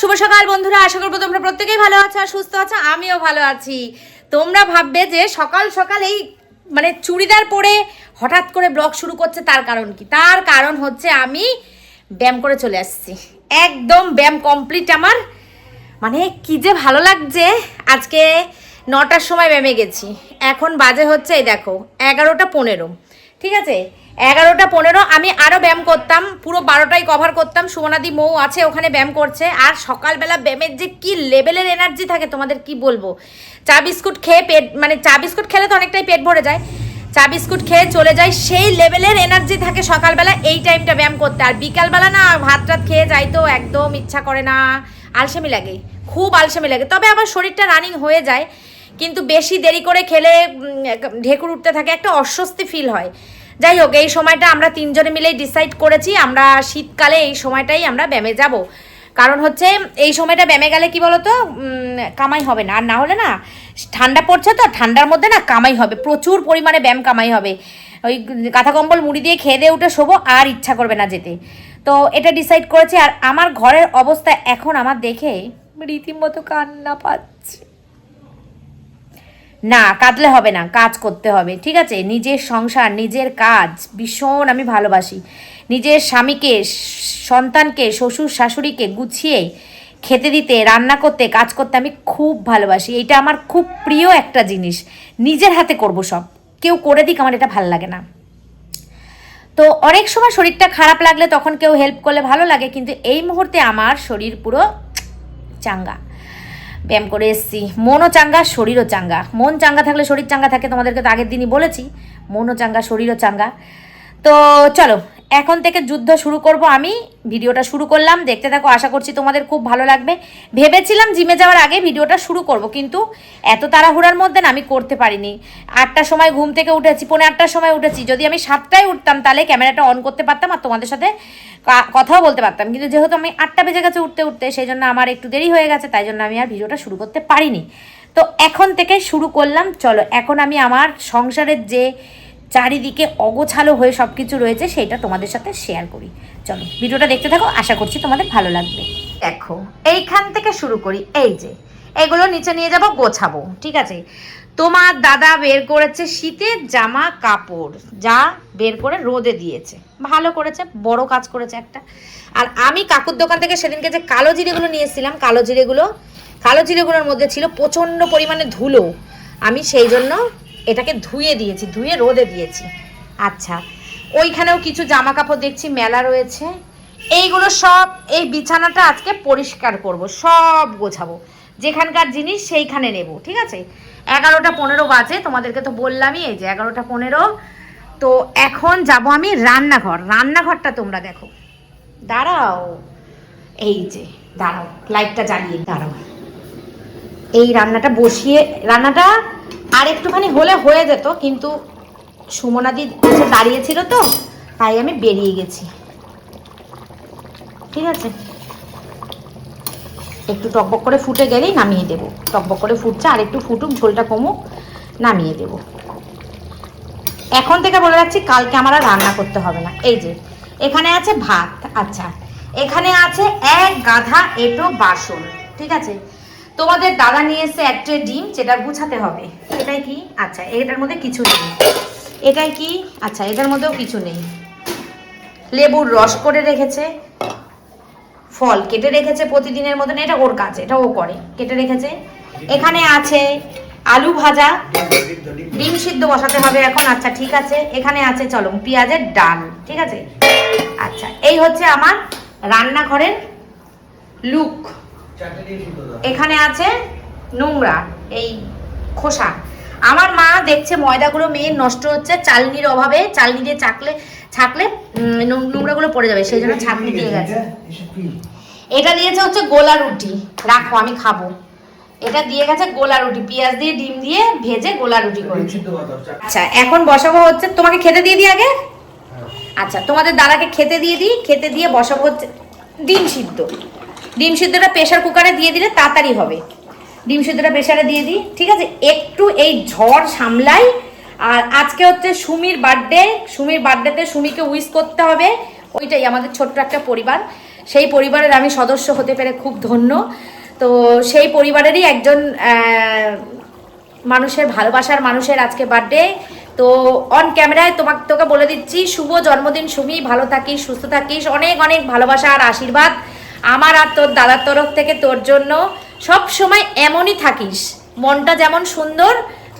শুভ সকাল বন্ধুরা, আশা করব তোমরা প্রত্যেকেই ভালো আছো আর সুস্থ আছো, আমিও ভালো আছি। তোমরা ভাববে যে সকাল সকাল এই মানে চুড়িদার পরে হঠাৎ করে ব্লগ শুরু করছে তার কারণ কি? তার কারণ হচ্ছে আমি ব্যায়াম করে চলে আসছি। একদম ব্যায়াম কমপ্লিট আমার। মানে কি যে ভালো লাগছে। আজকে নটার সময় ব্যায়ামে গেছি। এখন বাজে হচ্ছে এই দেখো, এগারোটা পনেরো। ঠিক আছে? এগারোটা পনেরো, আমি আরও ব্যায়াম করতাম, পুরো বারোটাই কভার করতাম, সুমনাদি মৌ আছে, ওখানে ব্যায়াম করছে, আর সকালবেলা ব্যায়ামের যে কি লেভেলের এনার্জি থাকে, তোমাদের কি বলব? চা বিস্কুট খেয়ে পেট মানে চা বিস্কুট খেলে তো অনেকটাই পেট ভরে যায়, চা বিস্কুট খেয়ে চলে যায় সেই লেভেলের এনার্জি থাকে সকালবেলা, এই টাইমটা ব্যায়াম করতে। আর বিকালবেলা না, ভাত টাত খেয়ে যাই তো, একদম ইচ্ছা করে না, আলসেমি লাগে, খুব আলসেমি লাগে। তবে আবার শরীরটা রানিং হয়ে যায়, কিন্তু বেশি দেরি করে খেলে ঢেকুর উঠতে থাকে, একটা অস্বস্তি ফিল হয়। যাই হোক, এই সময়টা আমরা তিনজনে মিলেই ডিসাইড করেছি। আমরা শীতকালে এই সময়টাই আমরা ব্যায়ামে যাব। কারণ হচ্ছে, এই সময়টা ব্যায়ামে গেলে কি বলতো? কামাই হবে না। আর না হলে না, ঠান্ডা পড়ছে তো, ঠান্ডার মধ্যে না কামাই হবে। প্রচুর পরিমাণে ব্যায়াম কামাই হবে। ওই কাঁথা কম্বল, মুড়ি দিয়ে খেয়ে দিয়ে উঠে শোবো, আর ইচ্ছা করবে না যেতে। তো এটা ডিসাইড করেছি। আর আমার ঘরের অবস্থা এখন আমার দেখে রীতিমতো কান্না পাচ্ছে। না, কাঁদলে হবে না, কাজ করতে হবে, ঠিক আছে? নিজের সংসার, নিজের কাজ, ভীষণ আমি ভালোবাসি। নিজের স্বামীকে, সন্তানকে, শ্বশুর শাশুড়িকে গুছিয়ে, খেতে দিতে, রান্না করতে, কাজ করতে আমি খুব ভালোবাসি। এটা আমার খুব প্রিয় একটা জিনিস। নিজের হাতে করব সব। কেউ করে দিক, আমার এটা ভালো লাগে না। তো অনেক সময় শরীরটা খারাপ লাগলে তখন কেউ হেল্প করলে ভালো লাগে, কিন্তু এই মুহূর্তে আমার শরীর পুরো চাঙ্গা। ব্যায়াম করে এসেছি। মনও চাঙ্গা, শরীরও চাঙ্গা। মন চাঙ্গা থাকলে শরীর চাঙ্গা থাকে, তোমাদেরকে তো আগের দিনই বলেছি। মনও চাঙ্গা, শরীরও চাঙ্গা। তো চলো এখন থেকে যুদ্ধ শুরু করব আমি, ভিডিওটা শুরু করলাম, দেখতে থাকো, আশা করছি তোমাদের খুব ভালো লাগবে। ভেবেছিলাম জিমে যাওয়ার আগে ভিডিওটা শুরু করব, কিন্তু এত তাড়াহুড়ার মধ্যে আমি করতে পারিনি। আটটার সময় ঘুম থেকে উঠেছি, পৌনে আটটার সময় উঠেছি। যদি আমি সাতটায় উঠতাম, তাহলে ক্যামেরাটা অন করতে পারতাম আর তোমাদের সাথে কথাও বলতে পারতাম। কিন্তু যেহেতু আমি আটটা বেজে গেছে উঠতে উঠতে, সেই জন্য আমার একটু দেরি হয়ে গেছে, তাই জন্য আমি আর ভিডিওটা শুরু করতে পারিনি। তো এখন থেকে শুরু করলাম, চলো, এখন আমি আমার সংসারের যে চারিদিকে অগোছালো হয়ে সব কিছু রয়েছে, সেটা তোমাদের সাথে শেয়ার করি। চলো, ভিডিওটা দেখতে থাকো, আশা করছি তোমাদের ভালো লাগবে। দেখো, এইখান থেকে শুরু করি, এই যে, এগুলো নিচে নিয়ে যাব, গোছাবো, ঠিক আছে? তোমার দাদা বের করেছে শীতের জামা কাপড়, যা বের করে রোদে দিয়েছে। ভালো করেছে, বড় কাজ করেছে একটা। আর আমি কাকুর দোকান থেকে সেদিনকে যে কালো জিরেগুলো নিয়ে এসেছিলাম, কালো জিরেগুলো, কালো জিরেগুলোর মধ্যে ছিল প্রচণ্ড পরিমাণে ধুলো। আমি সেই জন্য এটাকে ধুয়ে দিয়েছি, ধুয়ে রোদে দিয়েছি। আচ্ছা ওইখানেও কিছু জামা কাপড় দেখছি, মেলা রয়েছে। এইগুলো সব, এই বিছানাটা আজকে পরিষ্কার করব, সব গোছাবো। যেখানকার জিনিস সেইখানে নেব, ঠিক আছে? এগারোটা পনেরো বাজে, তোমাদেরকে তো বললামই, এই যে এগারোটা পনেরো। তো এখন যাব আমি রান্নাঘর, রান্নাঘরটা তোমরা দেখো। দাঁড়াও, এই যে, দাঁড়াও লাইটটা জ্বালিয়ে দাঁড়াও। এই রান্নাটা বসিয়ে, রান্নাটা আর একটুখানি হলে হয়ে যেত, কিন্তু সুমনাদি দাঁড়িয়েছিল তো, তাই আমি বেরিয়ে গেছি। ঠিক আছে? একটু টকবক করে ফুটে গেলেই নামিয়ে দেবো। টকবক করে ফুটছে, আর একটু ফুটুক, ঝোলটা কমুক, নামিয়ে দেবো। এখন থেকে বলে রাখছি, কালকে আমার আর রান্না করতে হবে না। এই যে, এখানে আছে ভাত আচ্ছা। এখানে আছে এক গাধা এটো বাসন, ঠিক আছে? তোমাদের দাদা নিয়ে এসে একটা ডিম, যেটা গুছাতে হবে। এটাই কি? আচ্ছা এটার মধ্যে কিছু নেই। এটাই কি? আচ্ছা এটার মধ্যেও কিছু নেই। লেবুর রস করে রেখেছে। ফল কেটে রেখেছে প্রতিদিনের মতন। এটা ওর কাজ, এটা ও করে। কেটে রেখেছে। এখানে আছে আলু ভাজা। ডিম সিদ্ধ বসাতে হবে এখন। আচ্ছা ঠিক আছে। এখানে আছে, চলো, পেঁয়াজের ডাল, ঠিক আছে? আচ্ছা এই হচ্ছে আমার রান্নাঘরের লুক এখানে আছে নোংরা এই খোসা। আমার মা দেখছে ময়দাগুলো মেয়ের নষ্ট হচ্ছে চালনির অভাবে চালনি দিয়ে চাকলে ছাকলে নোংরাগুলো পড়ে যাবে সেই জন্য ছাকনি দিয়ে গেছে? এটা দিয়েছে হচ্ছে গোলা রুটি। রাখো আমি খাব। এটা দিয়ে গেছে গোলা রুটি পেঁয়াজ দিয়ে ডিম দিয়ে ভেজে গোলা রুটি করেছে আচ্ছা এখন বসাবো হচ্ছে তোমাকে খেতে দিয়ে দিই আগে? আচ্ছা তোমাদের দাদাকে খেতে দিয়ে দিই খেতে দিয়ে বসাবো হচ্ছে ডিম সিদ্ধ। ডিম সিদ্ধটা প্রেশার কুকারে দিয়ে দিলে তাড়াতাড়ি হবে। ডিম সিদ্ধটা প্রেশারে দিয়ে দিই, ঠিক আছে? একটু এই ঝড় সামলাই, আর আজকে হচ্ছে সুমির বার্থডে সুমির বার্থডেতে সুমিকে উইশ করতে হবে। ওইটাই আমাদের ছোট্ট একটা পরিবার। সেই পরিবারের আমি সদস্য হতে পেরে খুব ধন্য। তো সেই পরিবারেরই একজন মানুষের ভালোবাসার মানুষের আজকে বার্থডে তো অন ক্যামেরায় তোমাকে, তোকে বলে দিচ্ছি, শুভ জন্মদিন সুমি। ভালো থাকিস, সুস্থ থাকিস। অনেক অনেক ভালোবাসা আর আশীর্বাদ। আমার আর তোর দাদার তরফ থেকে তোর জন্য সব সময় এমনই থাকিস। মনটা যেমন সুন্দর,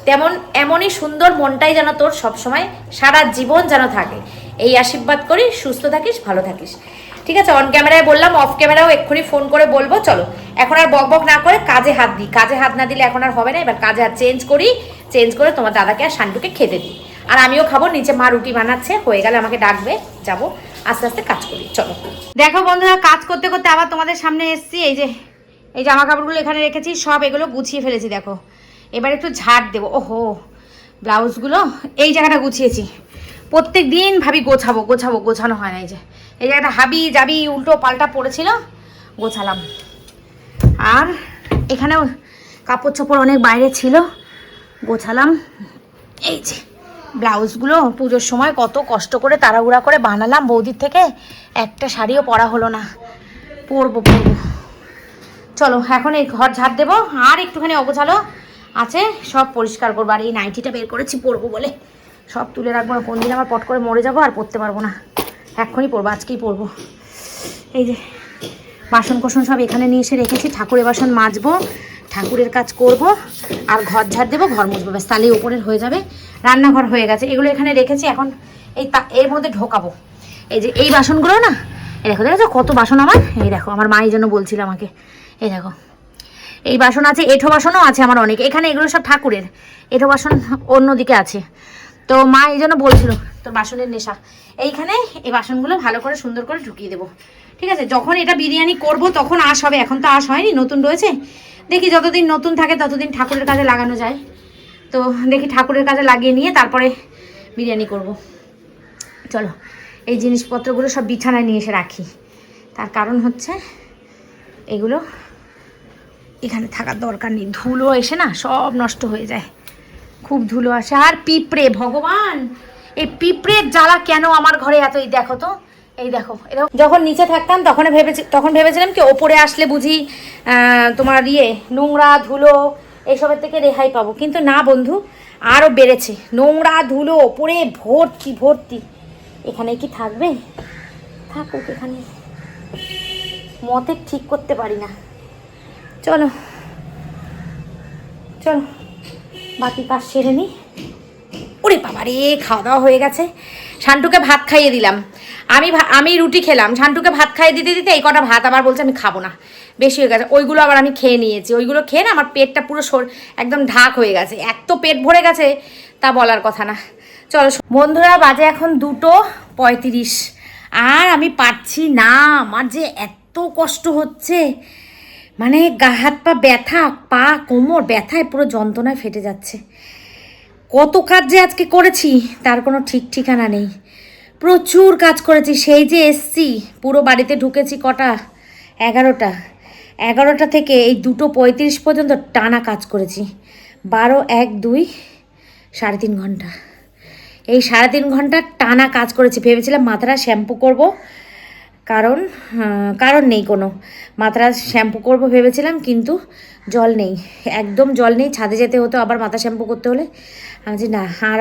তেমন এমনই সুন্দর মনটাই যেন তোর সব সময় সারা জীবন যেন থাকে। এই আশীর্বাদ করি, সুস্থ থাকিস, ভালো থাকিস। ঠিক আছে অন ক্যামেরায় বললাম অফ ক্যামেরাও এক্ষুনি ফোন করে বলব, চলো। এখন আর বক বক না করে কাজে হাত দিই। কাজে হাত না দিলে এখন আর হবে না, এবার কাজে হাত চেঞ্জ করি চেঞ্জ করে তোমার দাদাকে আর শান্টুকে খেতে দিই। আর আমিও খাব, নিচে মা রুটি বানাচ্ছে, হয়ে গেলে আমাকে ডাকবে, যাব। আস্তে আস্তে কাজ করি, চলো। দেখো বন্ধুরা, কাজ করতে করতে আবার তোমাদের সামনে এসেছি। এই যে, এই জামা কাপড়গুলো এখানে রেখেছি, সব এগুলো গুছিয়ে ফেলেছি, দেখো। এবার একটু ঝাড় দেবো। ওহো, ব্লাউজগুলো এই জায়গাটা গুছিয়েছি। প্রত্যেক দিন ভাবি গোছাবো গোছাবো, গোছানো হয় না, এই যে। এই জায়গাটা হাবি যাবি উল্টো পাল্টা পড়েছিল, গোছালাম। আর এখানেও কাপড় চোপড় অনেক বাইরে ছিল, গোছালাম। এই যে ব্লাউজগুলো পুজোর সময় কত কষ্ট করে তাড়াহুড়া করে বানালাম বৌদির থেকে। একটা শাড়িও পরা হলো না। পরবো পরবো। চলো, এখন এই ঘর ঝাড় দেবো, আর একটুখানি অগোছালো আছে, সব পরিষ্কার করব। আর এই নাইটিটা বের করেছি পরবো বলে। সব তুলে রাখব না কোন দিন আবার পট করে মরে যাব আর পরতে পারব না। এক্ষুনি পরবো, আজকেই পরবো। এই যে বাসন কোসন সব এখানে নিয়ে এসে রেখেছি। ঠাকুরের বাসন মাজবো, ঠাকুরের কাজ করব, আর ঘর ঝাড় দেবো, ঘর মুছবো। ব্যাস, তাহলেই উপরের হয়ে যাবে। রান্নাঘর হয়ে গেছে। এগুলো এখানে রেখেছি। এখন এই তা এর মধ্যে ঢোকাবো। এই যে এই বাসনগুলো না, এই দেখো, দেখেছ কত বাসন আমার? এই দেখো, আমার মা এই জন্য বলছিল আমাকে। এই দেখো, এই বাসন আছে, এঁঠো বাসনও আছে আমার অনেক। এখানে এগুলো সব ঠাকুরের। এঁঠো বাসন অন্যদিকে আছে। তো মা এই জন্য বলছিল, তোর বাসনের নেশা। এইখানে এই বাসনগুলো ভালো করে সুন্দর করে ঢুকিয়ে দেবো। ঠিক আছে, যখন এটা বিরিয়ানি করব, তখন আশ হবে। এখন তো আশ হয়নি, নতুন রয়েছে। দেখি যতদিন নতুন থাকে, ততদিন ঠাকুরের কাজে লাগানো যায়। তো দেখি ঠাকুরের কাজে লাগিয়ে নিয়ে তারপরে বিরিয়ানি করব। চলো, এই জিনিসপত্রগুলো সব বিছানায় নিয়ে এসে রাখি। তার কারণ হচ্ছে, এগুলো এখানে থাকার দরকার নেই। ধুলো এসে না সব নষ্ট হয়ে যায়। খুব ধুলো আসে। আর পিঁপড়ে, ভগবান! এই পিঁপড়ের জ্বালা কেন আমার ঘরে এত এই দেখো তো এই দেখো যখন নিচে থাকতাম, তখন ভেবেছি তখন ভেবেছিলাম কি, ওপরে আসলে বুঝি তোমার ইয়ে নোংরা ধুলো এইসবের থেকে রেহাই পাবো। কিন্তু না বন্ধু আরও বেড়েছে। নোংরা ধুলো, ওপরে ভর্তি ভর্তি। এখানে কি থাকবে? থাকুক এখানে। মতে ঠিক করতে পারি না। চলো। চলো। বাকি কাজ সেরে নিই ওরে বাবা রে খাওয়া দাওয়া হয়ে গেছে। শান্টুকে ভাত খাইয়ে দিলাম। আমি আমি রুটি খেলাম। শান্টুকে ভাত খাইয়ে দিতে দিতে এই কটা ভাত আবার বলছে আমি খাব না। বেশি হয়ে গেছে। ওইগুলো আবার আমি খেয়ে নিয়েছি। ওইগুলো খেয়ে না আমার পেটটা পুরো সর একদম ঢাক হয়ে গেছে। এত পেট ভরে গেছে, তা বলার কথা না। চলো বন্ধুরা, বাজে এখন দুটো পঁয়ত্রিশ। আর আমি পারছি না। আমার যে এত কষ্ট হচ্ছে। মানে গা হাত পা ব্যথা, পা কোমর ব্যথায় পুরো যন্ত্রণায় ফেটে যাচ্ছে। কত কাজ যে আজকে করেছি, তার কোনো ঠিক ঠিকানা নেই। প্রচুর কাজ করেছি, সেই যে এসছি, পুরো বাড়িতে ঢুকেছি কটা? এগারোটা। এগারোটা থেকে এই দুটো পঁয়ত্রিশ পর্যন্ত টানা কাজ করেছি। বারো, এক, দুই, সাড়ে তিন ঘণ্টা। এই সাড়ে তিন ঘণ্টা টানা কাজ করেছি। ভেবেছিলাম মাথাটা শ্যাম্পু করব। কারণ কারণ নেই কোনো। মাথাটা শ্যাম্পু করব ভেবেছিলাম, কিন্তু জল নেই। একদম জল নেই, ছাদে যেতে হতো, আবার মাথা শ্যাম্পু করতে হলে। আমি বলছি, না, আর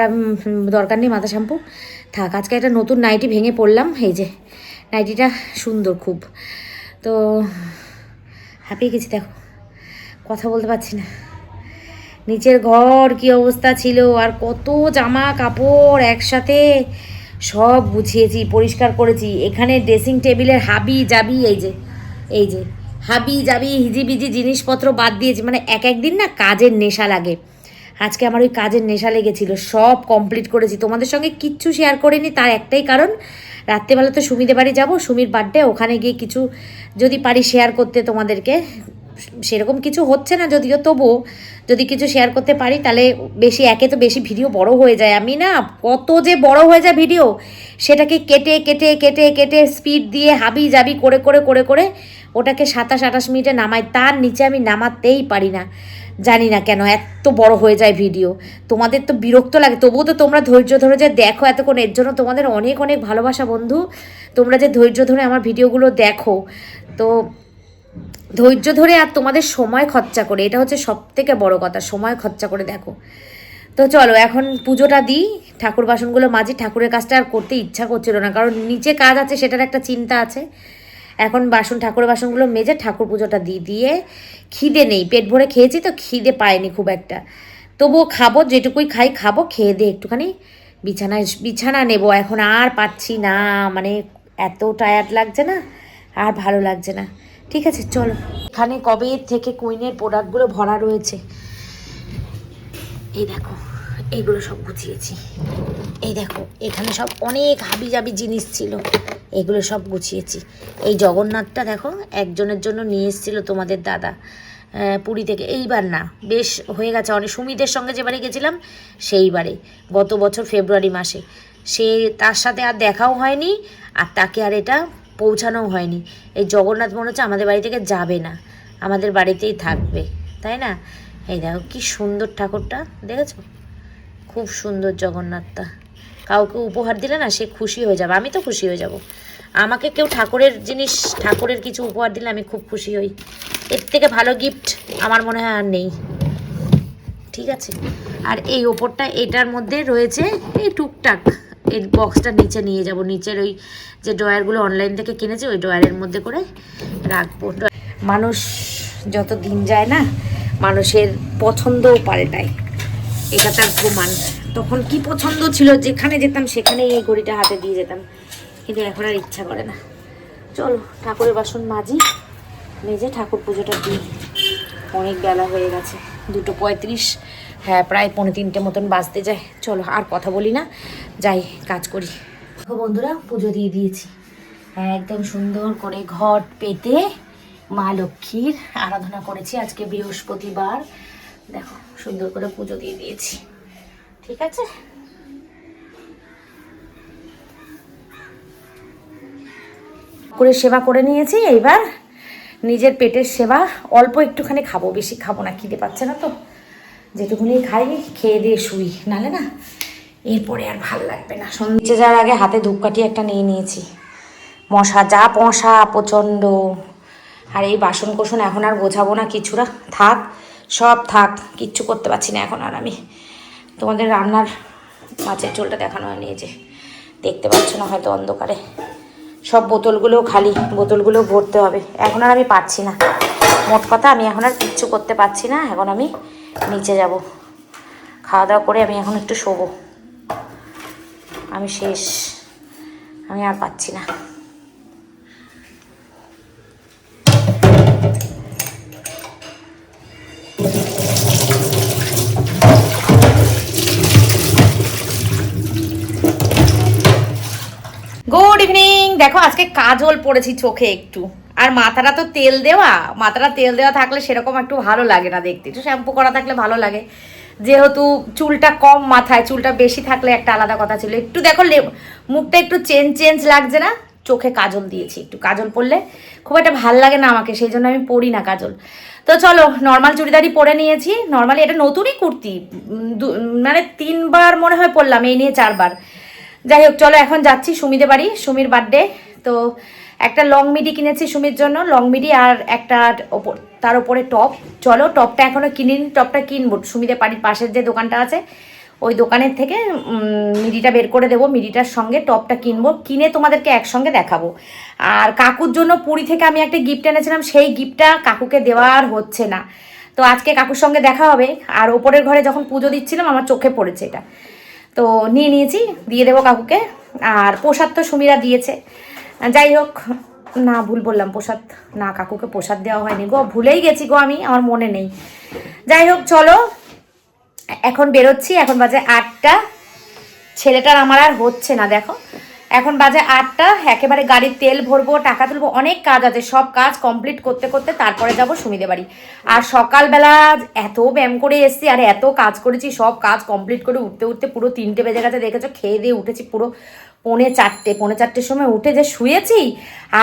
দরকার নেই মাথা শ্যাম্পু। থাক, আজকে একটা নতুন নাইটি ভেঙে পড়লাম, এই যে, নাইটিটা সুন্দর খুব। তো, হাঁপিয়ে গেছি, দেখো, কথা বলতে পারছি না। নিচের ঘর কি অবস্থা ছিল, আর কত জামা কাপড় একসাথে সব গুছিয়েছি, পরিষ্কার করেছি। এখানে ড্রেসিং টেবিলের হাবি যাবি এই যে এই যে। হাবি যাবি হিজিবিজি জিনিসপত্র বাদ দিয়েছি মানে এক একদিন না কাজের নেশা লাগে। আজকে আমার ওই কাজের নেশা লেগেছিল, সব কমপ্লিট করেছি। তোমাদের সঙ্গে কিচ্ছু শেয়ার করিনি, তার একটাই কারণ রাত্রেবেলা তো সুমিদের বাড়ি যাব, সুমির বার্থডে ওখানে গিয়ে কিছু যদি পারি শেয়ার করতে তোমাদেরকে। সেরকম কিছু হচ্ছে না যদিও তবুও যদি কিছু শেয়ার করতে পারি, তাহলে বেশি, একে তো বেশি ভিডিও বড় হয়ে যায়। আমি না, কত যে বড় হয়ে যায় ভিডিও, সেটাকে কেটে কেটে কেটে কেটে স্পিড দিয়ে হাবি জাবি করে করে করে করে ওটাকে সাতাশ, আঠাশ মিনিটে নামাই, তার নিচে আমি নামাতেই পারি না। জানি না কেন, এত বড় হয়ে যায় ভিডিও। তোমাদের তো বিরক্ত লাগে, তবুও তো তোমরা ধৈর্য ধরে যে দেখো এতক্ষণ, এর জন্য তোমাদের অনেক অনেক ভালোবাসা বন্ধু। তোমরা যে ধৈর্য ধরে আমার ভিডিওগুলো দেখো। তো ধৈর্য ধরে আর তোমাদের সময় খরচা করে, এটা হচ্ছে সব থেকে বড় কথা, সময় খরচা করে দেখো। তো চলো, এখন পুজোটা দিই, ঠাকুর বাসনগুলো মাঝে ঠাকুরের কাজটা আর করতে ইচ্ছা করছিল না, কারণ নিচে কাজ আছে সেটার একটা চিন্তা আছে। এখন বাসন, ঠাকুর বাসনগুলো মেজে ঠাকুর পুজোটা দিই দিয়ে খিদে নেই, পেট ভরে খেয়েছি তো খিদে পায়নি খুব একটা। তবুও খাব, যেটুকুই খাই খাব, খেয়ে দিয়ে একটুখানি বিছানায়, বিছানা নেব, এখন আর পাচ্ছি না মানে এত টায়ার্ড লাগছে না, আর ভালো লাগছে না। ঠিক আছে, চলো। এখানে কবে থেকে কুইনের প্রোডাক্টগুলো ভরা রয়েছে? এই দেখো এইগুলো সব গুছিয়েছি। এই দেখো, এখানে সব অনেক হাবি জাবি জিনিস ছিল। এগুলো সব গুছিয়েছি। এই জগন্নাথটা দেখো, একজনের জন্য নিয়ে এসেছিল তোমাদের দাদা। পুরী থেকে। এইবার না, বেশ হয়ে গেছে। অনেক সুমিদের সঙ্গে যেবারে গেছিলাম, সেইবারে। গত বছর ফেব্রুয়ারি মাসে। সে তার সাথে আর দেখাও হয়নি, আর তাকে আর এটা পৌঁছানোও হয়নি। এই জগন্নাথ মনে হচ্ছে আমাদের বাড়ি থেকে যাবে না। আমাদের বাড়িতেই থাকবে, তাই না? এই দেখো কি সুন্দর ঠাকুরটা, দেখেছ? খুব সুন্দর জগন্নাথটা। কাউকে উপহার দিলে না সে খুশি হয়ে যাবে। আমি তো খুশি হয়ে যাব। আমাকে কেউ ঠাকুরের জিনিস, ঠাকুরের কিছু উপহার দিলে আমি খুব খুশি হই। এর থেকে ভালো গিফট আমার মনে হয় আর নেই। ঠিক আছে? আর এই ওপরটা, এটার মধ্যে রয়েছে এই টুকটাক। এই বক্সটা নিচে নিয়ে যাব। নিচের ওই যে ড্রয়ারগুলো অনলাইন থেকে কিনেছি, ওই ড্রয়ারের মধ্যে করে রাখব। মানুষ যত দিন যায় না, মানুষের পছন্দও পাল্টায় এটা তার প্রমাণ। তখন কি পছন্দ ছিল, যেখানে যেতাম সেখানেই এই ঘড়িটা হাতে দিয়ে যেতাম। কিন্তু এখন আর ইচ্ছা করে না। চলো, ঠাকুরের বাসন মাজি। মেজে ঠাকুর পুজোটা দিই। অনেক বেলা হয়ে গেছে, দুটো পঁয়ত্রিশ। হ্যাঁ প্রায় পৌনে তিনটে মতন বাজতে যায়। চলো, আর কথা বলি না। যাই, কাজ করি। বন্ধুরা, পুজো দিয়ে দিয়েছি। হ্যাঁ একদম সুন্দর করে ঘট পেতে মা লক্ষ্মীর আরাধনা করেছি আজকে বৃহস্পতিবার। দেখো, সুন্দর করে পুজো দিয়ে দিয়েছি। ঠিক আছে? করে সেবা করে নিয়েছি, এইবার নিজের পেটের সেবা অল্প একটুখানি খাব, বেশি খাব না, খিদে পাচ্ছে না তো। যেটুকুনি খাই খেয়ে দিয়ে শুই। নালে না, এরপরে আর ভালো লাগবে না। সন্ধ্যে যাওয়ার আগে হাতে ধূপকাঠি একটা নিয়ে নিয়েছি। মশা, যা মশা, প্রচণ্ড। আর এই বাসন কোসন এখন আর বোঝাবো না কিছুটা। থাক, সব থাক, কিচ্ছু করতে পারছি না এখন আর আমি। তোমাদের রান্নার মাছের ঝোলটা দেখানো হয়নি যে। দেখতে পাচ্ছ না হয়তো অন্ধকারে। সব বোতলগুলো খালি, বোতলগুলো ভরতে হবে। এখন আর আমি পারছি না। মোট কথা, আমি এখন আর কিচ্ছু করতে পারছি না। এখন আমি নিচে যাব। খাওয়া দাওয়া করে আমি এখন একটু শোবো। আমি শেষ। আমি আর পাচ্ছি না। গুড ইভিনিং দেখো, আজকে কাজল পড়েছি চোখে একটু। আর মাথাটা তো তেল দেওয়া, মাথাটা তেল দেওয়া থাকলে সেরকম একটু ভালো লাগে না দেখতে। একটু শ্যাম্পু করা থাকলে ভালো লাগে। যেহেতু চুলটা কম মাথায়, চুলটা বেশি থাকলে একটা আলাদা কথা ছিল। একটু দেখো মুখটা একটু চেঞ্জ চেঞ্জ লাগছে না? চোখে কাজল দিয়েছি, একটু কাজল পরলে খুব একটা ভালো লাগে না আমাকে, সেই জন্য আমি পরি না কাজল। তো চলো নর্মাল চুড়িদারই পরে নিয়েছি। নর্মালি এটা নতুনই কুর্তি মানে তিনবার মনে হয় পরলাম, এই নিয়ে চারবার। যাই হোক, চলো এখন যাচ্ছি সুমিদের বাড়ি, সুমির বার্থডে তো একটা লং মিডি কিনেছি সুমির জন্য লং মিডি আর একটা ওপর, তার উপরে টপ চলো টপটা এখনও কিনিনি টপটা কিনবো। সুমিদের বাড়ির পাশের যে দোকানটা আছে, ওই দোকানের থেকে মিডিটা বের করে দেবো মিডিটার সঙ্গে টপটা কিনবো। কিনে তোমাদেরকে একসঙ্গে দেখাবো। আর কাকুর জন্য পুরী থেকে আমি একটা গিফট এনেছিলাম, সেই গিফটটা কাকুকে দেওয়ার হচ্ছে না। তো আজকে কাকুর সঙ্গে দেখা হবে। আর ওপরের ঘরে যখন পুজো দিচ্ছিলাম, আমার চোখে পড়েছে এটা। তো নিয়ে নিয়েছি, দিয়ে দেবো কাকুকে। আর প্রসাদ তো সুমিরা দিয়েছে। যাই হোক, না ভুল বললাম, প্রসাদ, না কাকুকে প্রসাদ দেওয়া হয়নি গো, ভুলেই গেছি গো আমি, আমার মনে নেই। যাই হোক, চলো, এখন বেরোচ্ছি, এখন বাজে আটটা। ছেলেটার আমার আর হচ্ছে না, দেখো। এখন বাজে আটটা, একেবারে গাড়ির তেল ভরবো, টাকা তুলবো, অনেক কাজ আছে, সব কাজ কমপ্লিট করতে করতে তারপরে যাব সুমিদে বাড়ি। আর সকালবেলা এত ব্যায়াম করে এসেছি, আর এত কাজ করেছি, সব কাজ কমপ্লিট করে উঠতে উঠতে পুরো তিনটে বেজে গেছে, দেখেছ, খেয়ে দিয়ে উঠেছি পুরো পৌনে চারটে, পৌনে চারটের সময় উঠে যে শুয়েছি,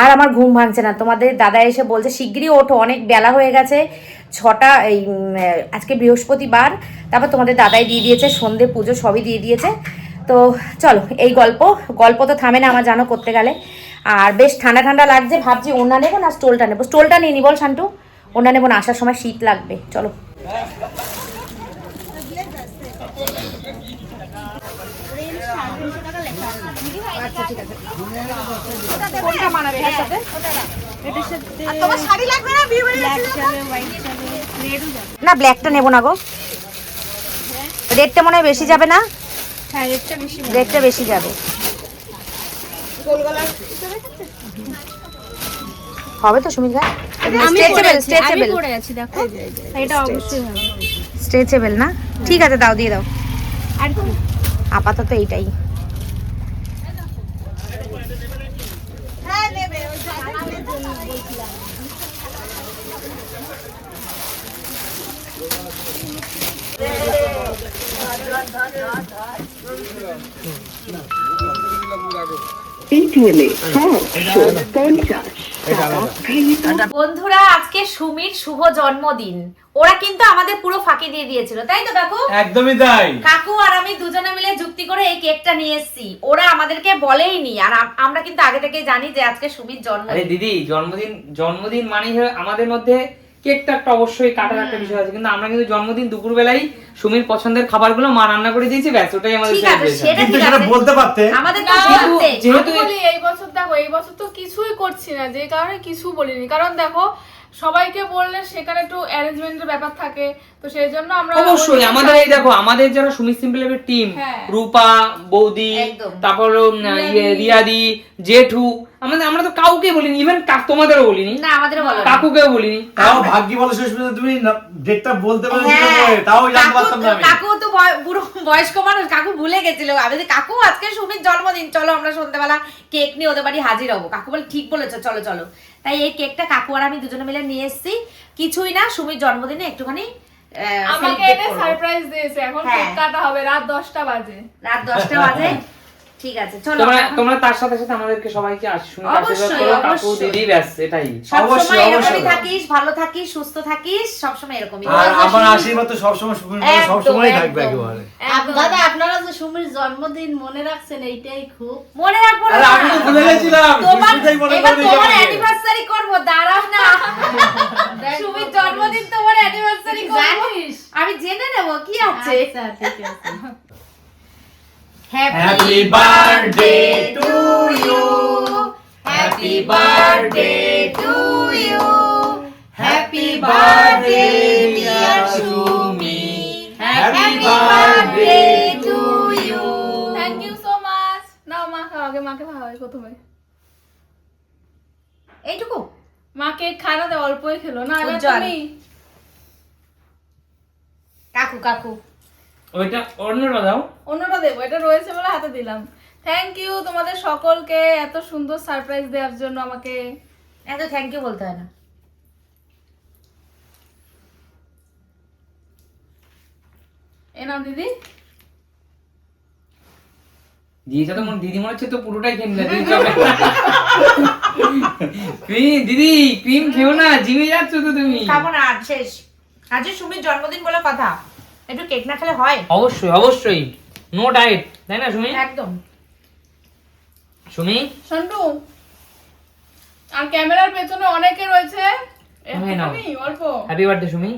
আর আমার ঘুম ভাঙছে না। তোমাদের দাদা এসে বলছে, শিগগিরই ওঠো, অনেক বেলা হয়ে গেছে, ছটা, এই আজকে বৃহস্পতিবার। তারপর তোমাদের দাদাই দিয়ে দিয়েছে, সন্ধে পুজো সবই দিয়ে দিয়েছে। তো চলো, এই গল্প গল্প তো থামে না আমার জানো করতে গেলে। আর বেশ ঠান্ডা ঠান্ডা লাগছে, ভাবছি ওনা নেব না, স্টোলটা নেব। স্টোলটা নিয়ে নি বল, শান্টু। ওনা নেব না, আসার সময় শীত লাগবে, চলো। তোমার শাড়ি লাগবে না? বিয়ে বাড়ি যাচ্ছি না ব্ল্যাকটা নেব না গো। রেডটা মনে হয় বেশি যাবে না? হ্যাঁ রেটটা বেশি রেডটা বেশি যাবে। হবে তো সুমিত ভাই? স্ট্রেচেবল স্ট্রেচেবল পরে আছি দেখো। এটা অবশ্যই হবে। স্ট্রেচেবল না? ঠিক আছে দাও দিয়ে দাও। আর আপাতত এইটাই হ্যাঁ নেবে ওই জামার জন্য বলছিলাম পেটিএমে সাতশো পঞ্চাশ টাকা ক্রেডিট বন্ধুরা আজকে সুমির শুভ জন্মদিন। ওরা কিন্তু আমাদের পুরো ফাঁকি দিয়ে দিয়েছিল তাই তো কাকু? একদমই তাই। কাকু আর আমি দুজনে মিলে যুক্তি করে এই কেকটা নিয়ে এসেছি। ওরা আমাদেরকে বলেইনি আর আমরা কিন্তু আগে থেকেই জানি যে আজকে সুমির আরে দিদি জন্মদিন জন্মদিন মানে আমাদের মধ্যে কেকটা একটা অবশ্যই কাটার একটা বিষয় আছে। কিন্তু আমরা কিন্তু জন্মদিন দুপুরবেলাই সুমির পছন্দের খাবারগুলো মা রান্না করে দিয়েছি ব্যাস ওটাই আমাদের কিন্তু সেটা বলতে পারতে। আমাদের যেহেতু এই বছর দেখো এই বছর তো কিছুই করছি না যে কারণে কিছু বলিনি। কারণ দেখো সবাইকে বললে সেখানে একটু অ্যারেঞ্জমেন্টের ব্যাপার থাকে তো সেই জন্য আমরা অবশ্যই আমাদের এই দেখো আমাদের যারা সুমিত সিম্পলের টিম হ্যাঁ। রূপা বৌদি তারপর ইয়ে, রিয়াদি জেঠু আমাদের আমরা তো কাউকে বলিনি ইভেন তোমাদেরও বলিনি। না আমাদের বলো কাকুকেও বলিনি। তাও ভাগ্যি বলো সুস্মিতা তুমি ডেটটা বলতে পারো হ্যাঁ, তাও জানতে কাকু পারতাম না আমি। কাকু তো বুড়ো বয়স্ক মানুষ কাকু ভুলে গেছিল। আমি কাকু আজকে সুমির জন্মদিন চলো আমরা সন্ধ্যাবেলা কেক নিয়ে ওদের বাড়ি হাজির হব। কাকু বলে ঠিক বলেছ চলো চলো। তাই এই কেকটা কাকু আর আমি দুজনে মিলে নিয়ে এসেছি। কিছুই না সুমির জন্মদিনে একটুখানি আহ, আমাকে এটা সারপ্রাইজ দিয়েছে। এখন হ্যাঁ। কেক কাটা হবে রাত দশটা বাজে। রাত দশটা বাজে। ঠিক আছে চলো তোমরা তোমরা তার সাথে সাথে আমাদেরকে সবাইকে সুমির আশীর্বাদ করো কাকু দিদি ব্যাস এটাই। অবশ্যই, অবশ্যই। থাকিস ভালো থাকিস সুস্থ থাকিস সবসময় এরকমই। আর আমার আশীর্বাদ তো সবসময় সুমির উপরে একদম, সবসময় একদম। থাকবে একেবারে। দাদা আপনারা যে সুমির জন্মদিন মনে রাখছেন এইটাই খুব মনে রাখব আরে আমি তো ভুলে গেছিলাম। তোমার এবার তোমার অ্যানিভার্সারি করব দাঁড়াও না। সুমির জন্মদিন তোমার অ্যানিভার্সারি করব। আমি জেনে নেব কি আছে? আচ্ছা ঠিক আছে। Happy birthday to you. Happy birthday to you happy birthday dear Sumi happy birthday to you thank you so much নাও মা খাও আগে মাকে খাওয়াই প্রথমে। এইটুকু? মা কেক খায় অল্পই খেলো। না তুমি কাকু কাকু। ওইটা অন্যটা দাও। অন্যটা দেবো এটা রয়েছে বলে হাতে দিলাম। থ্যাংক ইউ তোমাদের সকলকে এত সুন্দর সারপ্রাইজ দেওয়ার জন্য আমাকে। এত থ্যাংক ইউ বলতে হয় না। এ নাও দিদি। দিদিটা তো মনে দিদি মনে হচ্ছে তো পুরোটাই খেয়ে নিলে দিদি ক্রিম দিদি ক্রিম খেও না জিমে যাচ্ছ তো তুমি। খাব না আজ শেষ। আজ সুমির জন্মদিন বলে কথা। একটু কেক না খেলে হয়? অবশ্যই অবশ্যই। নো ডায়েট তাই না সুমি? একদম। সুমি? সন্টু আর ক্যামেরার পেছনে অনেকে রয়েছে। হ্যাঁ, নাও। অল্প। Happy birthday Sumi.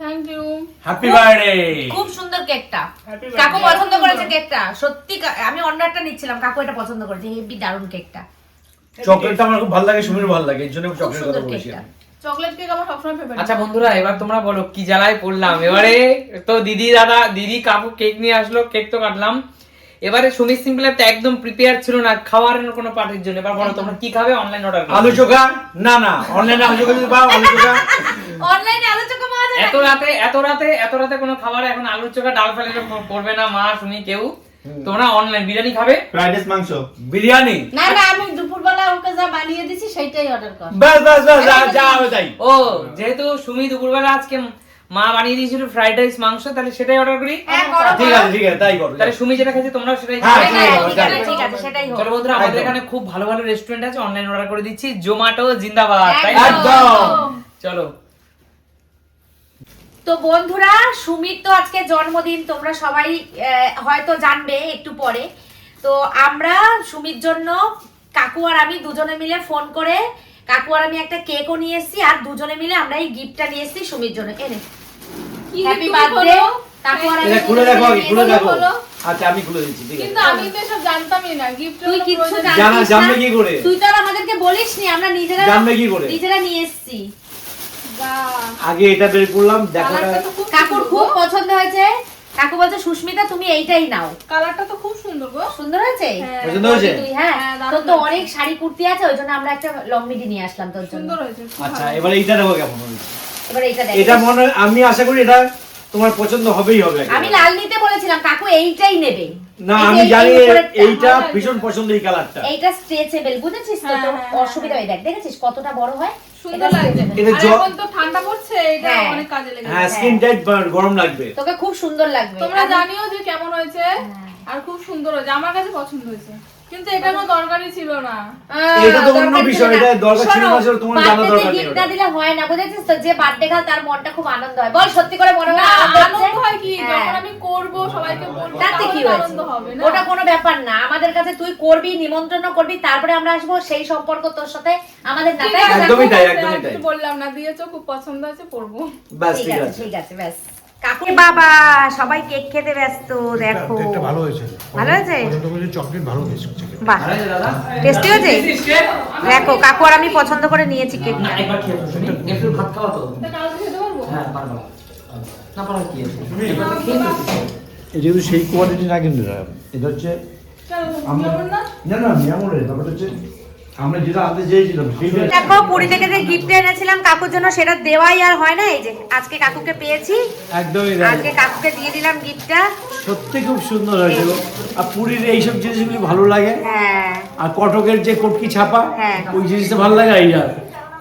Thank you happy birthday খুব সুন্দর কেকটা কাকু পছন্দ করেছে কেকটা সত্যি আমি অন্য একটা নিচ্ছিলাম কাকু এটা পছন্দ করেছে। হেভি দারুণ কেকটা চকলেটটা আমার খুব ভালো লাগে সুমির ভালো লাগে এর জন্য সুন্দর কথা বলেছি কেকটা চকলেট কেক আমার সবসময় ফেভারিট আচ্ছা বন্ধুরা এবার তোমরা বলো কি জ্বালায় পড়লাম? এবারে তো দিদি দাদা দিদি কাকু কেক নিয়ে আসলো কেক তো কাটলাম। এবারে সুমিত সিম্পল তো একদম প্রিপেয়ার ছিল না খাওয়ার কোনো পার্টির জন্য। এবার বলো তোমরা কি খাবে? অনলাইন অর্ডার আলু চোখা? না না অনলাইনে আলু চোখা যদি পাও আলু চোখা। অনলাইনে পাওয়া যায় এত রাতে এত রাতে এত রাতে কোনো খাবার এখন আলুর চোখা ডাল ফেলে পড়বে না মা শুনি কেউ। তোমরা অনলাইন বিরিয়ানি খাবে? ফ্রাইড রাইস মাংস। বিরিয়ানি? না না আমি দুপুরবেলা ওকে যা বানিয়ে দিছি সেইটাই অর্ডার কর। বাস বাস বাস যা- যা হবে তাই। ও যেহেতু সুমি দুপুরবেলা আজকে মা বানিয়ে দিয়েছিল ফ্রাইড রাইস মাংস তাহলে সেটাই অর্ডার করি? হ্যাঁ করো ঠিক আছে ঠিক আছে তাই করো তাহলে সুমি যেটা খেয়েছে তোমরাও সেটাই হ্যাঁ, হ্যাঁ, ঠিক আছে, ঠিক আছে সেটাই হোক চলো বন্ধুরা আমাদের এখানে খুব ভালো ভালো রেস্টুরেন্ট আছে অনলাইন অর্ডার করে দিচ্ছি জোম্যাটো জিন্দাবাদ তাই না? একদম। চলো। তো বন্ধুরা সুমির তো আজকে জন্মদিন তোমরা সবাই হয়তো জানবে একটু পরে। তো আমরা সুমির জন্য কাকু আর আমি দুজনে মিলে ফোন করে কাকু আর আমি একটা কেকও নিয়ে এসেছি আর দুজনে মিলে আমরা এই গিফটটা নিয়ে এসেছি সুমির জন্য। এনে হ্যাপি বার্থডে কাকু আর আমি খুলে দেখো খুলে দেখো। আচ্ছা আমি খুলে দিচ্ছি ঠিক কিন্তু আমি তো এসব জানতামই না গিফট তুই জানা জানিস জানবে না কি করে? তুই তো আর আমাদেরকে বলিসনি আমরা নিজেরা জানবে কি করে? নিজেরা নিয়ে এসেছি। আগে এটা বের করলাম দেখো কাকুর খুব পছন্দ হয়েছে। কাকু বলছে সুস্মিতা তুমি এইটাই নাও। কালারটা তো খুব সুন্দর গো। সুন্দর হয়েছে? হ্যাঁ, পছন্দ হয়েছে? হ্যাঁ হ্যাঁ, তোর তো অনেক শাড়ি কুর্তি আছে ওই জন্য আমরা একটা লং মিডি নিয়ে আসলাম তোর জন্য। সুন্দর হয়েছে আচ্ছা। এবার এইটা দেখো কেমন হয়েছে। এবার এইটা দেখ। এটা মনে আমি আশা করি এটা তোমার পছন্দ হবেই হবে আমি লাল নিতে বলেছিলাম কাকু এইটাই নেবে। না আমি জানি এইটা ভীষণ পছন্দ এই কালারটা এইটা স্ট্রেচেবল বুঝেছিস তো? হ্যাঁ, তোর হ্যাঁ, অসুবিধা হয়। দেখ দেখেছিস কতটা বড় হয়? সুন্দর লাগবে লাগছে। এখন তো ঠান্ডা পড়ছে এটা হ্যাঁ। অনেক কাজে লাগবে হ্যাঁ স্কিন টাইট গরম লাগবে। তোকে খুব সুন্দর লাগবে। তোমরা জানিও যে কেমন হয়েছে হ্যাঁ। আর খুব সুন্দর হয়েছে। আমার কাছে পছন্দ হয়েছে। কিন্তু এটা কোনো দরকারই ছিল না। এটা তো অন্য বিষয়, এটা দরকার ছিল না, সেটা তোমার জানা দরকার নেই দিলে হয় না বুঝেছিস তো? যে বার্থডে গাল তার মনটা খুব আনন্দ হয়। বল সত্যি করে মনে মনে আনন্দ হয় কি? হ্যাঁ। যখন আমি করব সবাইকে বলব তাতে কি আনন্দ হবে না। ওটা কোনো ব্যাপার না। আমাদের কাছে তুই করবি নিমন্ত্রণ করবি তারপরে আমরা আসব সেই সম্পর্ক তোর সাথে। আমাদের না আছে? একদমই তাই, একদমই তাই। বললাম না দিয়েছ খুব পছন্দ হয়েছে পড়ব। ঠিক আছে আছে। ঠিক আছে ব্যাস। কাকু বাবা সবাই কেক খেতে ব্যস্ত দেখো। কেকটা ভালো হয়েছে। ভালো হয়েছে? পছন্দ করেছে চকলেট ভালো হয়েছে বাহ। টেস্টি হয়েছে? দেখো কাকু আর আমি পছন্দ করে নিয়েছি কেক। একবার খেয়ে একটু ভাত খাওয়া তো। তা খেতে পারব? হ্যাঁ পারব। না পারব কি সেই কোয়ালিটি না কিন্তু এটা। হচ্ছে না। না ব্যাপারটা হচ্ছে আমরা যেটা আনতে চেয়েছিলাম দেখো পুরী থেকে যে গিফট এনেছিলাম কাকুর জন্য সেটা দেওয়াই আর হয় না এই যে আজকে কাকুকে পেয়েছি। একদমই আজকে কাকুকে দিয়ে দিলাম গিফটটা সত্যি খুব সুন্দর হয়েছিল আর পুরীর এইসব জিনিসগুলি ভালো লাগে। হ্যাঁ। আর কটকের যে কটকি ছাপা হ্যাঁ। ওই জিনিসটা ভালো লাগে এইটা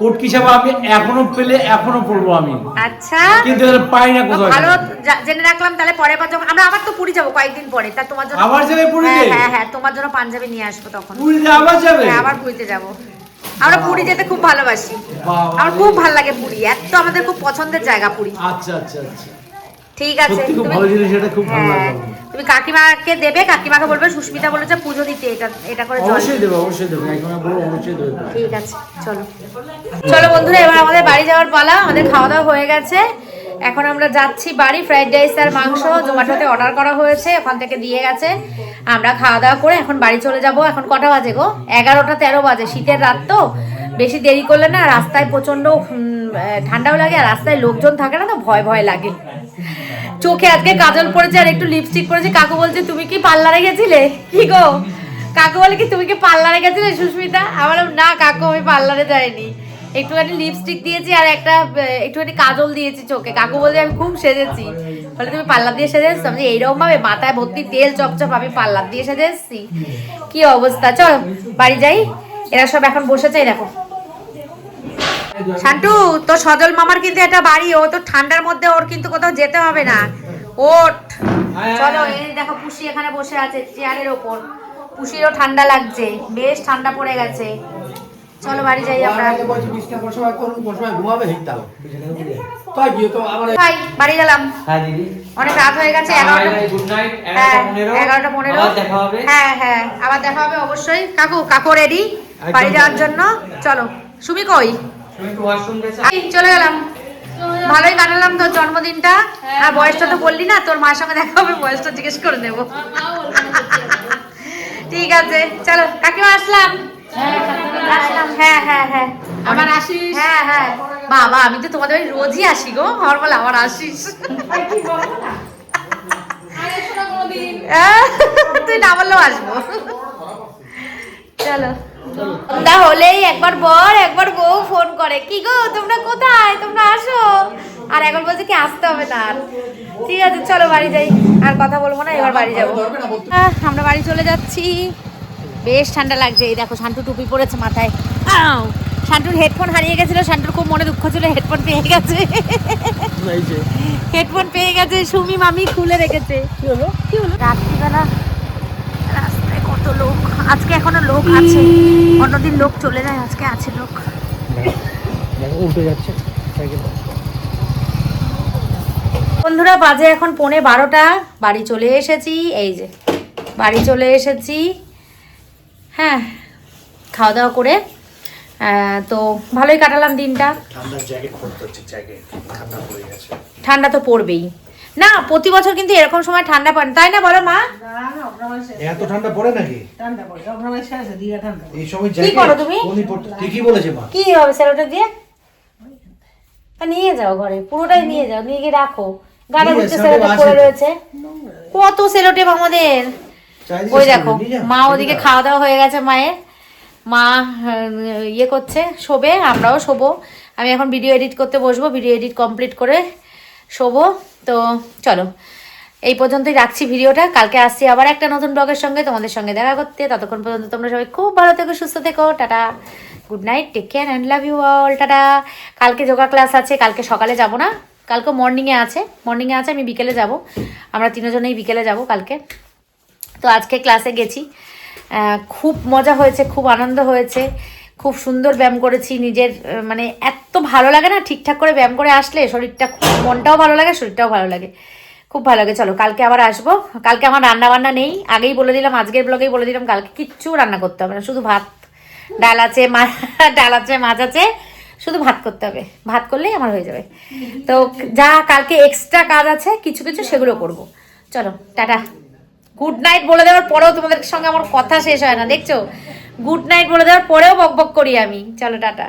কটকি আমি এখনও পেলে এখনও পড়ব আমি। আচ্ছা। কিন্তু এটা পাই না কোথাও ভালো জেনে রাখলাম তাহলে পরের বার যখন আমরা আবার তো পুরী যাব কয়েকদিন পরে তা তোমার জন্য আবার যাবে পুরি হ্যাঁ হ্যাঁ হ্যাঁ তোমার জন্য পাঞ্জাবি নিয়ে আসব তখন। পুরীতে আবার যাবে? হ্যাঁ আবার পুরীতে যাব। আমরা পুরী যেতে খুব ভালোবাসি। আমার খুব ভালো লাগে পুরী। এত আমাদের খুব পছন্দের জায়গা পুরী। আচ্ছা আচ্ছা আচ্ছা। ঠিক আছে সত্যি খুব ভালো জিনিস এটা খুব ভালো হ্যাঁ, লাগল। তুমি কাকিমাকে দেবে কাকিমাকে বলবে সুস্মিতা বলেছে পুজো দিতে এটা এটা করে অবশ্যই দেবো অবশ্যই দেবো একবার বলব অবশ্যই দেবো। ঠিক আছে চলো। চলো বন্ধুরা এবার আমাদের বাড়ি যাওয়ার পালা আমাদের খাওয়া দাওয়া হয়ে গেছে। এখন আমরা যাচ্ছি বাড়ি ফ্রাইড রাইস আর মাংস জোম্যাটোতে অর্ডার করা হয়েছে ওখান থেকে দিয়ে গেছে। আমরা খাওয়া দাওয়া করে এখন বাড়ি চলে যাব। এখন কটা বাজে গো? এগারোটা তেরো বাজে শীতের রাত তো। বেশি দেরি করলে না রাস্তায় প্রচণ্ড ঠান্ডাও লাগে আর রাস্তায় লোকজন থাকে না তো ভয় ভয় লাগে। চোখে আজকে কাজল পড়েছে আর একটু লিপস্টিক পরেছে। কাকু বলছে, তুমি কি পার্লারে গেছিলে? কি গো? কাকু বলে কি, তুমি কি পার্লারে গেছিলে, সুস্মিতা? আমার না কাকু, আমি পার্লারে যাইনি। একটুখানি লিপস্টিক দিয়েছি আর একটা একটুখানি কাজল দিয়েছি চোখে। কাকু বলছে, আমি খুব সেজেছি। বলে, তুমি পার্লার দিয়ে সেজে এসছো? আমি এইরকম ভাবে মাথায় ভর্তি তেল চপচপ আমি পার্লার দিয়ে সেজে এসছি। কি অবস্থা? চল, বাড়ি যাই। এরা সব এখন বসেছে, এই দেখো। শান্টু তো সজল মামার কিন্তু একটা বাড়ি ও তো ঠান্ডার মধ্যে ওর কিন্তু কোথাও যেতে হবে না। ওঠ। চলো এই দেখো পুষি এখানে বসে আছে চেয়ারের ওপর। পুষিরও ঠান্ডা লাগছে বেশ ঠান্ডা পড়ে গেছে। চলো বাড়ি যাই আমরা। ভাই বাড়ি গেলাম। হ্যাঁ দিদি। অনেক রাত হয়ে গেছে এগারোটা গুড নাইট হ্যাঁ এগারোটা পনেরো। এগারোটা পনেরো। আবার দেখা হবে। হ্যাঁ হ্যাঁ আবার দেখা হবে অবশ্যই। কাকু কাকু রেডি বাড়ি যাওয়ার জন্য? চলো সুমি কই? চলে গেলাম। ভালোই কাটালাম তোর জন্মদিনটা। আর বয়সটা তো বললি না তোর মার সঙ্গে দেখা হবে বয়সটা জিজ্ঞেস করে নেব। ঠিক আছে চলো কাকিমা আসলাম। হ্যাঁ হ্যাঁ হ্যাঁ আবার আসিস? হ্যাঁ হ্যাঁ। বাবা আমি তো তোমাদের বাড়ি রোজই আসি গো আমার বলে আবার আসিস। তুই না বললেও আসব। চলো। সন্ধ্যা হলেই একবার বর একবার বউ ফোন করে। কি গো তোমরা কোথায়? তোমরা আসো। আর একবার বলছে কি আসতে হবে না আর ঠিক আছে চলো বাড়ি যাই। আর কথা বলব না এবার বাড়ি যাব। আমরা বাড়ি চলে যাচ্ছি। বেশ ঠান্ডা লাগছে। এই দেখো শান্টু টুপি পরেছে মাথায়! শান্টুর হেডফোন হারিয়ে গেছিল। শান্টুর খুব মনে দুঃখ ছিল হেডফোন পেয়ে গেছে। হেডফোন পেয়ে গেছে সুমি মামি খুলে রেখেছে। কি হলো? কি হলো? রাত্রিবেলা কত লোক আজকে এখনও লোক আছে। অন্যদিন লোক চলে যায় আজকে আছে লোক। বন্ধুরা বাজে এখন পৌনে বারোটা। বাড়ি চলে এসেছি এই যে বাড়ি চলে এসেছি। হ্যাঁ খাওয়া দাওয়া করে তো ভালোই কাটালাম দিনটা। ঠান্ডা তো পড়বেই। না প্রতি বছর কিন্তু এরকম সময় ঠান্ডা পড়ে তাই না বলো মা? এত ঠান্ডা পড়ে নাকি? এই সময় জ্যাকেট করো তুমি? ঠিকই বলেছে মা। কি হবে স্যালোটা দিয়ে? তা নিয়ে যাও ঘরে পুরোটাই নিয়ে যাও নিয়ে গিয়ে রাখো। গাড়ি ঘুরতে সেলোটেপ পড়ে রয়েছে। কত সেলোটেপ আমাদের? ওই দেখো মা ওদিকে খাওয়া দাওয়া হয়ে গেছে মায়ের। মা ইয়ে করছে শোবে আমরাও শোবো। আমি এখন ভিডিও এডিট করতে বসবো ভিডিও এডিট কমপ্লিট করে শোবো, তো চলো। এই পর্যন্তই রাখছি ভিডিওটা। কালকে আসছি আবার একটা নতুন ব্লগের সঙ্গে তোমাদের সঙ্গে দেখা করতে। ততক্ষণ পর্যন্ত তোমরা সবাই খুব ভালো থেকো, সুস্থ থেকো, tata. Good night take care and love you all tata. কালকে যোগা ক্লাস আছে, কালকে সকালে যাব না। কালকে মর্নিংয়ে আছে। মর্নিংয়ে আছে, আমি বিকেলে যাব। আমরা তিনজনেই বিকেলে যাব কালকে। তো আজকে ক্লাসে গেছি। খুব মজা হয়েছে, খুব আনন্দ হয়েছে। খুব সুন্দর ব্যায়াম করেছি, নিজের মানে এত ভালো লাগে না ঠিকঠাক করে ব্যায়াম করে আসলে শরীরটা খুব, মনটাও ভালো লাগে, শরীরটাও ভালো লাগে। খুব ভালো লাগে। চলো, কালকে আবার আসব। কালকে আমার রান্না বান্না নেই। আগেই বলে দিলাম, আজকের ব্লগেই বলে দিলাম, কালকে কিচ্ছু রান্না করতে হবে না, শুধু ভাত। ডাল আছে, মা, ডাল আছে, মাছ আছে, শুধু ভাত করতে হবে। ভাত করলেই আমার হয়ে যাবে। তো যা কালকে এক্সট্রা কাজ আছে, কিছু কিছু সেগুলো করব। চলো, টাটা। গুড নাইট বলে দেওয়ার পরেও তোমাদের সঙ্গে আমার কথা শেষ হয় না, দেখছ? গুড নাইট বলে দেওয়ার পরেও বক বক করি আমি। চলো, টাটা।